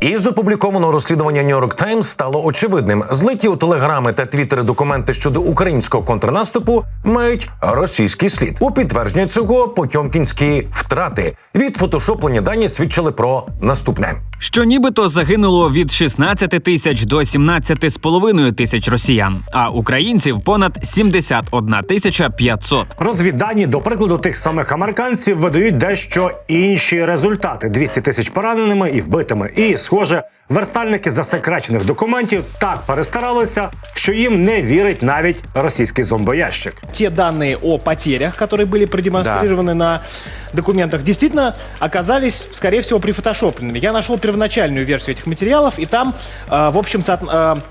Із опублікованого розслідування New York Times стало очевидним. Злиті у телеграми та твіттери документи щодо українського контрнаступу мають російський слід. У підтвердження цього потьомкінські втрати від фотошоплення дані свідчили про наступне. Що нібито загинуло від 16 тисяч до 17 з половиною тисяч росіян, а українців понад 71 тисяча 500. Розвіддані, до прикладу, тих самих американців видають дещо інші результати: 200 тисяч пораненими і вбитими. І, схоже, верстальники засекречених документів так перестаралися, що їм не вірить навіть російський зомбоящик. те данные о потерях, которые были продемонстрированы на документах, действительно оказались, скорее всего, прифотошопленными. Я нашел первоначальную версию этих материалов, и там, э, в общем, со-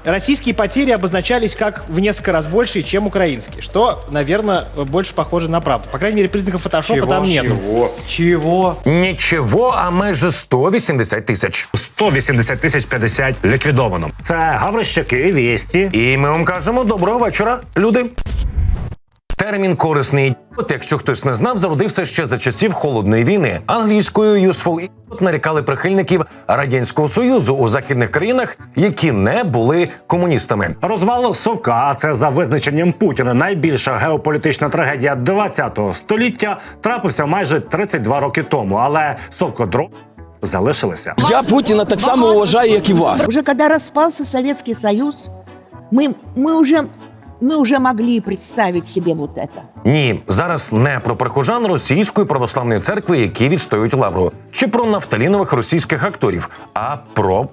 э, российские потери обозначались как в несколько раз больше, чем украинские, что, наверное, больше похоже на правду. По крайней мере, признаков фотошопа там нет. Чого? Чого? Нічого, а майже 180 тисяч. 180 тисяч 50 ліквідовано. Це Гаврищаки, Вєсті. І ми вам кажемо доброго вечора, люди. Термін корисний От якщо хтось не знав, зародився ще за часів холодної війни. Англійською useful idiot нарікали прихильників радянського союзу у західних країнах, які не були комуністами. Розвал Совка, а це за визначенням Путіна найбільша геополітична трагедія 20-го століття, трапився майже 32 роки тому. Але Совкодром залишилися. Я Путіна так само вважаю, як і вас. Уже когда распался Советский Союз, мы, мы, уже, мы уже могли представить себе вот это. Ні, зараз не про прихожан російської православної церкви, які відстоюють лавру, чи про нафталінових російських акторів, а про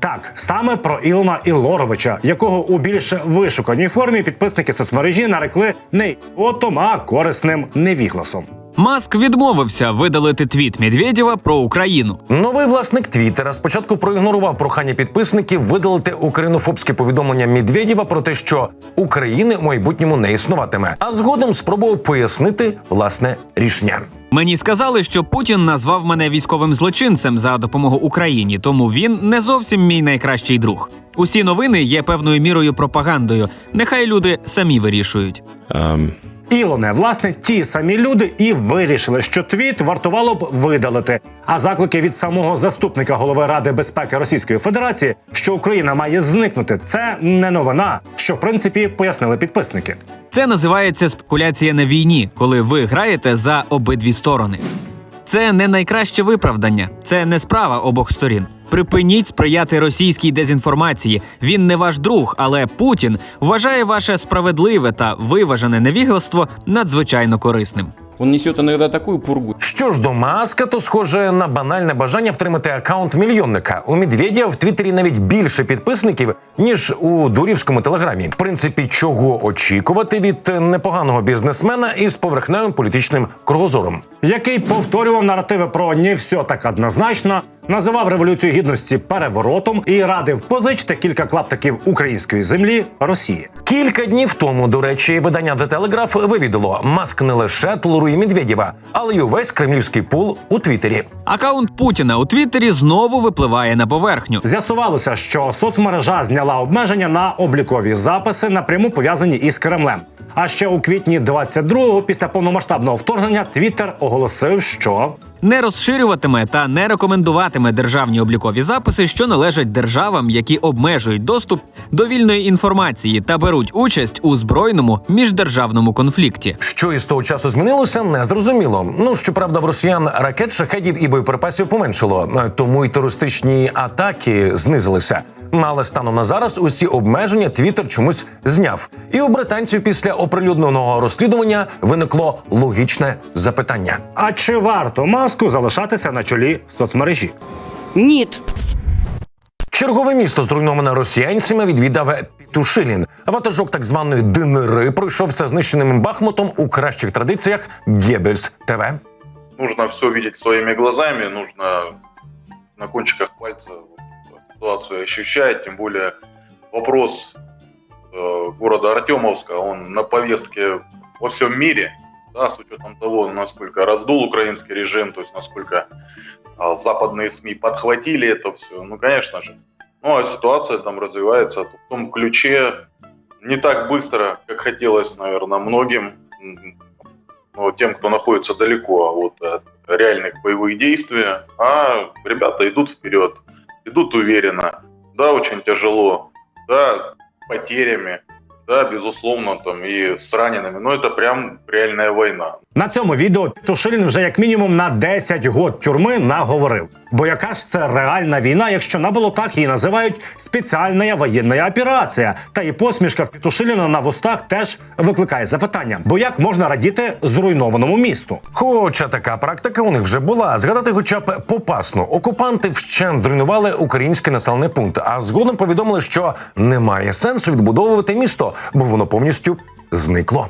Так, саме про Ілона Ілоровича, якого у більш вишуканій формі підписники соцмережі нарекли не ідіотом, а корисним невігласом. Маск відмовився видалити твіт Медведєва про Україну. Новий власник Твіттера спочатку проігнорував прохання підписників видалити українофобське повідомлення Медведєва про те, що України у майбутньому не існуватиме, а згодом спробував пояснити власне рішення. Мені сказали, що Путін назвав мене військовим злочинцем за допомогу Україні, тому він не зовсім мій найкращий друг. Усі новини є певною мірою пропагандою. Нехай люди самі вирішують. Ілоне, власне, ті самі люди і вирішили, що твіт вартувало б видалити. А заклики від самого заступника голови Ради безпеки Російської Федерації, що Україна має зникнути, це не новина, що в принципі пояснили підписники. Це називається спекуляція на війні, коли ви граєте за обидві сторони. Це не найкраще виправдання, це не справа обох сторін. Припиніть сприяти російській дезінформації. Він не ваш друг, але Путін вважає ваше справедливе та виважене невігластво надзвичайно корисним. Он несет иногда такую пургу. Що ж до маска, то схоже на банальне бажання втримати акаунт мільйонника. У Медведєва в Твіттері навіть більше підписників ніж у дурівському телеграмі. В принципі, чого очікувати від непоганого бізнесмена із поверхневим політичним кругозором. який повторював наративи про не все так однозначно, називав революцію гідності переворотом і радив позичити кілька клаптиків української землі Росії. Кілька днів тому, до речі, видання The Telegraph вивідало, маск не лише толерує Медведєва, але й увесь кремлівський пул у Твіттері. Акаунт Путіна у Твіттері знову випливає на поверхню. З'ясувалося, що соцмережа зняла обмеження на облікові записи, напряму пов'язані із Кремлем. А ще у квітні 22-го, після повномасштабного вторгнення, Твіттер оголосив, що не розширюватиме та не рекомендуватиме державні облікові записи, що належать державам, які обмежують доступ до вільної інформації та беруть участь у збройному міждержавному конфлікті. Що із того часу змінилося, не зрозуміло. Ну щоправда, в росіян ракет, шахедів і боєприпасів поменшило, е, тому й терористичні атаки знизилися. Ну, Але станом на зараз усі обмеження Твіттер чомусь зняв. І у британців після оприлюдненого розслідування виникло логічне запитання. а чи варто маску залишатися на чолі соцмережі? Нет. Чергове місто, зруйноване росіянцями, відвідав Пітушилін. Ватажок так званої ДНР пройшовся знищеним Бахмутом у кращих традиціях Гебельс ТВ. нужно все видеть своими глазами, нужно на кончиках пальца вот ситуацию ощущать, тем более вопрос э, города Артемовска, он на повестке во всем мире, да, с учетом того, насколько раздул украинский режим, то есть насколько а, западные СМИ подхватили это все, ну, конечно же. Ну, а ситуация там развивается в том ключе не так быстро, как хотелось, наверное, многим, ну, тем, кто находится далеко от э, реальных боевых действий, а ребята идут вперед, идут уверенно. Да, очень тяжело, да, потерями, да, безусловно, там и с ранеными, но это прям реальная война. На цьому відео Петушилін вже як мінімум на 10 год тюрми наговорив. Бо яка ж це реальна війна, якщо на болотах її називають спеціальна воєнна операція? Та і посмішка в Петушиліна на вустах теж викликає запитання. Бо як можна радіти зруйнованому місту? Хоча така практика у них вже була. Згадати, хоча б попасно, окупанти вщент зруйнували український населений пункт, а згодом повідомили, що немає сенсу відбудовувати місто, бо воно повністю зникло.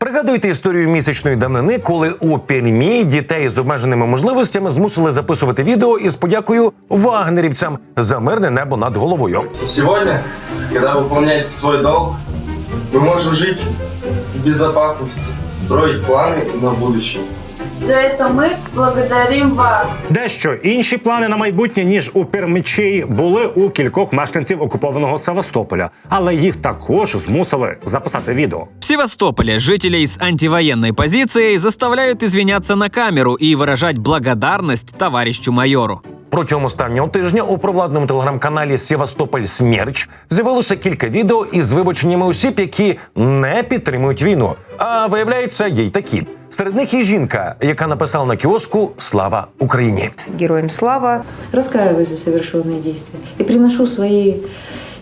Пригадуйте історію місячної данини, коли у Пермі дітей з обмеженими можливостями змусили записувати відео із подякою вагнерівцям за мирне небо над головою. Сегодня, когда выполняете свой долг, мы можем жить в безопасности, строить планы на будущее. За это мы благодарим вас. Дещо інші плани на майбутнє ніж у Пермичі були у кількох мешканців окупованого Севастополя, але їх також змусили записати відео. В Севастополе жителей с антивоенной позицией заставляют извиняться на камеру и выражать благодарность товарищу майору. Протягом останнього тижня у провладному телеграм-каналі Севастополь Смерч з'явилося кілька відео із вибаченнями осіб, які не підтримують війну. А виявляється, є й такі. Серед них і жінка, яка написала на кіоску Слава Україні. Героям слава. Раскаиваюсь за совершенные действия і приношу свои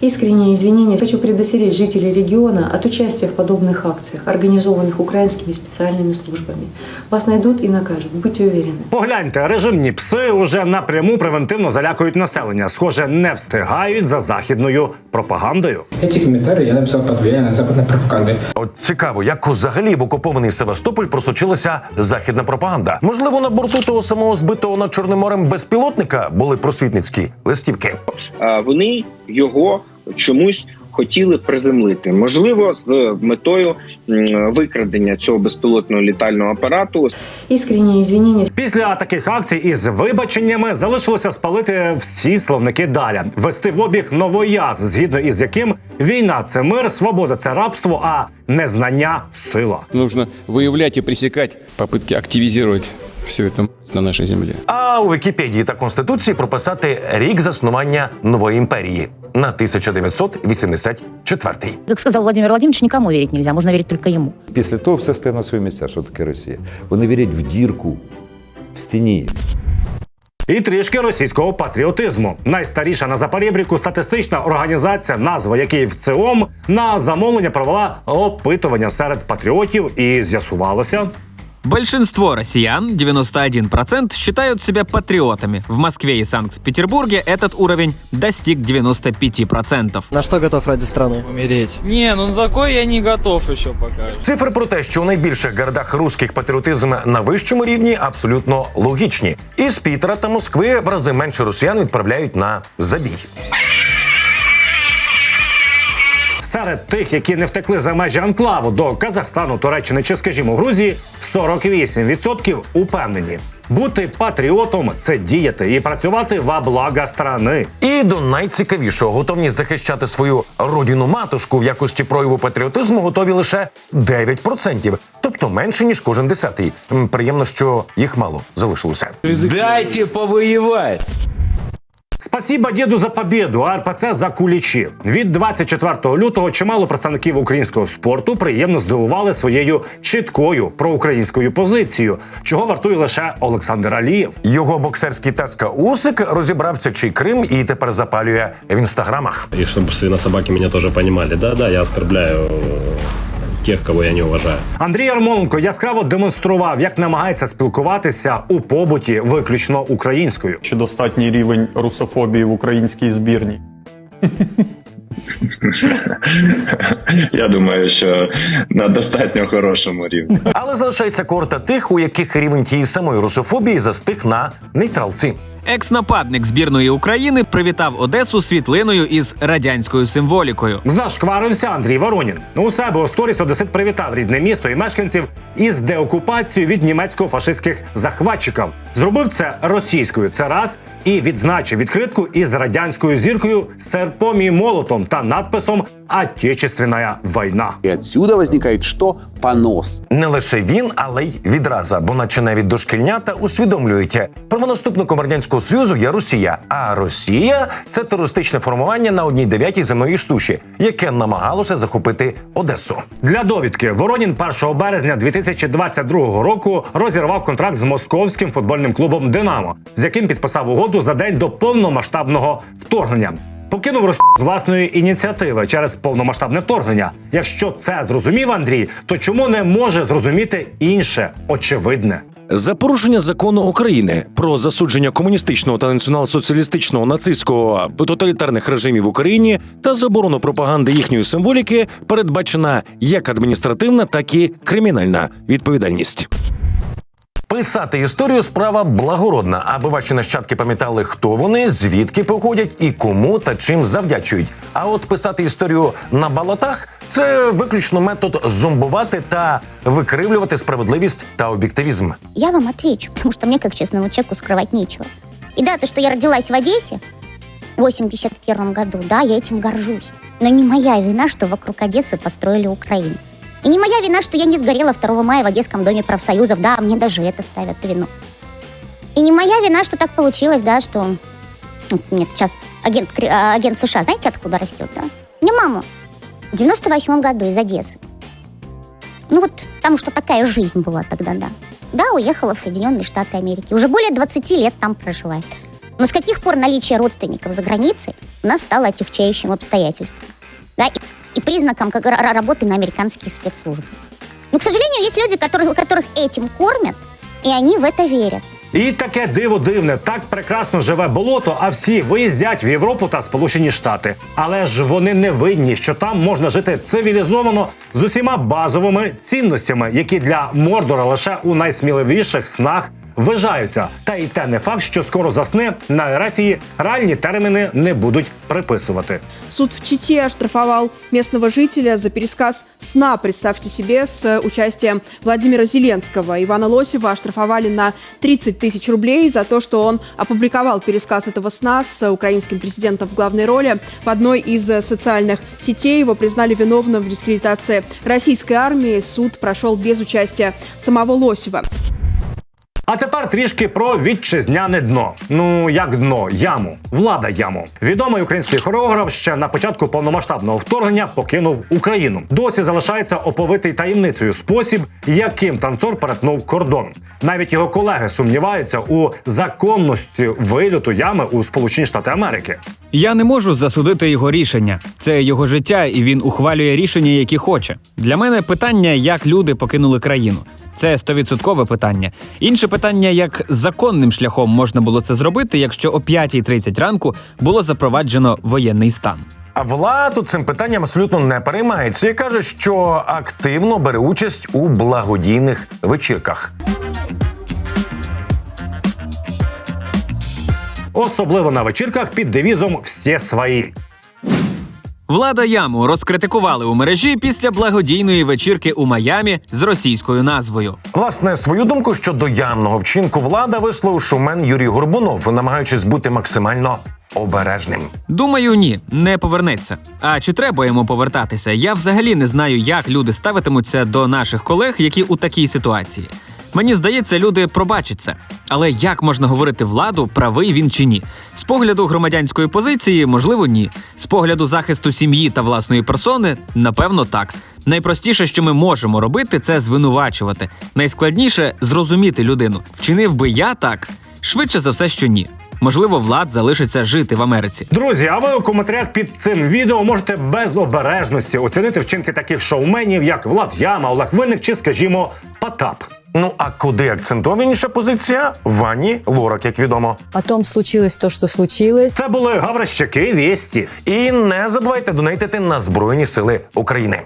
искренние извинения. Хочу предостеречь жителей региона от участия в подобных акциях, организованных украинскими специальными службами. Вас найдут и накажут, будьте уверены. Погляньте, режимні пси уже напряму превентивно залякують населення. Схоже, не встигають за західною пропагандою. Эти комментарии я написал под влиянием западной пропаганды. От цікаво, як взагалі в окупований Севастополь просочилася західна пропаганда. Можливо, на борту того самого збитого над Чорним морем безпілотника були просвітницькі листівки. А, Вони його чомусь хотіли приземлити. Можливо, з метою викрадення цього безпілотного літального апарату. Искренние извинения Після таких акцій із вибаченнями залишилося спалити всі словники далі, ввести в обіг новояз, згідно із яким війна це мир, свобода це рабство, а незнання сила. Нужно выявлять и пресекать попытки активизировать все это на нашей земле. А у Вікіпедії та Конституції прописати рік заснування нової імперії на 1984. Как сказал Владимир Владимирович, никому верить нельзя, можно верить только ему. Після того все стає на свої місця, що таке Росія. Вони вірять в дірку в стіні. І трішки російського патріотизму. Найстаріша на Запорєбріку статистична організація, назва якої в ЦИОМ, на замовлення провела опитування серед патріотів, і з'ясувалося. Большинство россиян, 91%, считают себя патриотами. В Москве и Санкт-Петербурге этот уровень достиг 95%. На что готов ради страны? Умереть. Не, ну на такой я не готов еще пока. Цифри про те, що у найбільших городах русських патріотизм на вищому рівні, абсолютно логічні. Із Пітера та Москви в рази менше росіян відправляють на забій. Серед тих, які не втекли за межі анклаву до Казахстану, Туреччини чи, скажімо, Грузії, 48% упевнені. Бути патріотом це діяти і працювати во благо страни. І до найцікавішого готовність захищати свою родину матушку в якості прояву патріотизму готові лише 9%, тобто менше ніж кожен десятий. Приємно, що їх мало залишилося. Дайте повоювати! Спасіба діду за побіду, а РПЦ за кулічі. Від 24 лютого чимало представників українського спорту приємно здивували своєю чіткою проукраїнською позицією, чого вартує лише Олександр Алієв. Його боксерський тезка Усик розібрався, чий Крим і тепер запалює в інстаграмах. И чтобы свинособаки меня тоже понимали. Да-да, я оскорбляю тех, кого я не уважаю. Андрій Ярмоленко яскраво демонстрував, як намагається спілкуватися у побуті виключно українською. Чи достатній рівень русофобії в українській збірні? Я думаю, що на достатньо хорошому рівні. Але залишається корта тих, у яких рівень тієї самої русофобії застиг на нейтралці. Екс-нападник збірної України привітав Одесу світлиною із радянською символікою. Зашкварився Андрій Воронін. У себе у сторіс Одесит привітав рідне місто і мешканців із деокупацією від німецько-фашистських захватчиків. Зробив це російською. Це раз і відзначив відкритку із радянською зіркою серпом і молотом. Символом та надписом «Отечественная война». И отсюда возникает что? Понос. Не лише він, але й відраза, бо наче навіть дошкільнята усвідомлюють, правонаступником радянського союзу є Росія. А Росія це терористичне формування на одній дев'ятій земної штуші, яке намагалося захопити Одесу. Для довідки Воронін 1 березня 2022 року розірвав контракт з московським футбольним клубом Динамо, з яким підписав угоду за день до повномасштабного вторгнення. Покинув Росію з власної ініціативи через повномасштабне вторгнення. Якщо це зрозумів Андрій, то чому не може зрозуміти інше очевидне? За порушення закону України про засудження комуністичного та націонал-соціалістичного нацистського тоталітарних режимів в Україні та заборону пропаганди їхньої символіки передбачена як адміністративна, так і кримінальна відповідальність. Писати історію справа благородна, аби ваші нащадки пам'ятали, хто вони, звідки походять і кому та чим завдячують. А от писати історію на балотах це виключно метод зомбувати та викривлювати справедливість та об'єктивізм. Я вам отвечу, потому что мне, как честному человеку, скрывать нечего. И да, то, что я родилась в Одессе в 81 году, да, я этим горжусь. Но не моя вина, что вокруг Одессы построили Украину. И не моя вина, что я не сгорела 2 мая в Одесском доме профсоюзов. Да, мне даже это ставят вину. И не моя вина, что так получилось, да, что... Вот Нет, сейчас агент, а, агент США, знаете, откуда растет, да? Мне мама в 98 году из Одессы. Ну вот там что такая жизнь была тогда, да. Да, уехала в Соединенные Штаты Америки. Уже более 20 лет там проживает. Но с каких пор наличие родственников за границей у нас стало отягчающим обстоятельством? Да, и, и признаком как ра- работы на американские спецслужбы. Но, к сожалению, есть люди, которые, которых этим кормят, и они в это верят. І таке диво дивне, так прекрасно живе болото, а всі виїздять в Європу та Сполучені Штати. Але ж вони не винні, що там можна жити цивілізовано з усіма базовими цінностями, які для Мордора лише у найсміливіших снах вважаються. Та й те не факт, що скоро засне на Ерефії реальні терміни не будуть приписувати. Суд в Чите оштрафовал местного жителя за пересказ сна, представьте себе, с участием Владимира Зеленского. Ивана Лосева оштрафовали на 30 тысяч рублей за то, что он опубликовал пересказ этого сна с украинским президентом в главной роли. В одной из социальных сетей его признали виновным в дискредитации российской армии. Суд прошел без участия самого Лосева. А тепер трішки про вітчизняне дно. Ну як дно, яму, влада яму. Відомий український хореограф ще на початку повномасштабного вторгнення покинув Україну. Досі залишається оповитий таємницею спосіб, яким танцор перетнув кордон. Навіть його колеги сумніваються у законності вильоту ями у Сполучені Штати Америки. Я не можу засудити його рішення. Це його життя, і він ухвалює рішення, які хоче. Для мене питання, як люди покинули країну. Це стовідсоткове питання. Інше питання, як законним шляхом можна було це зробити, якщо о 5.30 ранку було запроваджено воєнний стан. А владу цим питанням абсолютно не переймається і каже, що активно бере участь у благодійних вечірках. Особливо на вечірках під девізом «Всі свої». Влада яму розкритикували у мережі після благодійної вечірки у Майамі з російською назвою. Власне, свою думку щодо явного вчинку влада висловив шумен Юрій Горбунов, намагаючись бути максимально обережним. Думаю, ні, не повернеться. А чи треба йому повертатися? Я взагалі не знаю, як люди ставитимуться до наших колег, які у такій ситуації. Мені здається, люди пробачать це. Але як можна говорити владу, правий він чи ні? З погляду громадянської позиції, можливо, ні. З погляду захисту сім'ї та власної персони, напевно, так. Найпростіше, що ми можемо робити, це звинувачувати. Найскладніше зрозуміти людину. Вчинив би я так? Швидше за все, що ні. Можливо, влад залишиться жити в Америці. Друзі, а ви у коментарях під цим відео можете без обережності оцінити вчинки таких шоуменів, як Влад Яма, Олег Винник чи, скажімо, Потап. Ну а куди акцентованіша позиція? Вані Лорак, як відомо. Потом случилось то, что случилось. Це були Гаврищаки Вєсті. І не забувайте донейтити на Збройні Сили України.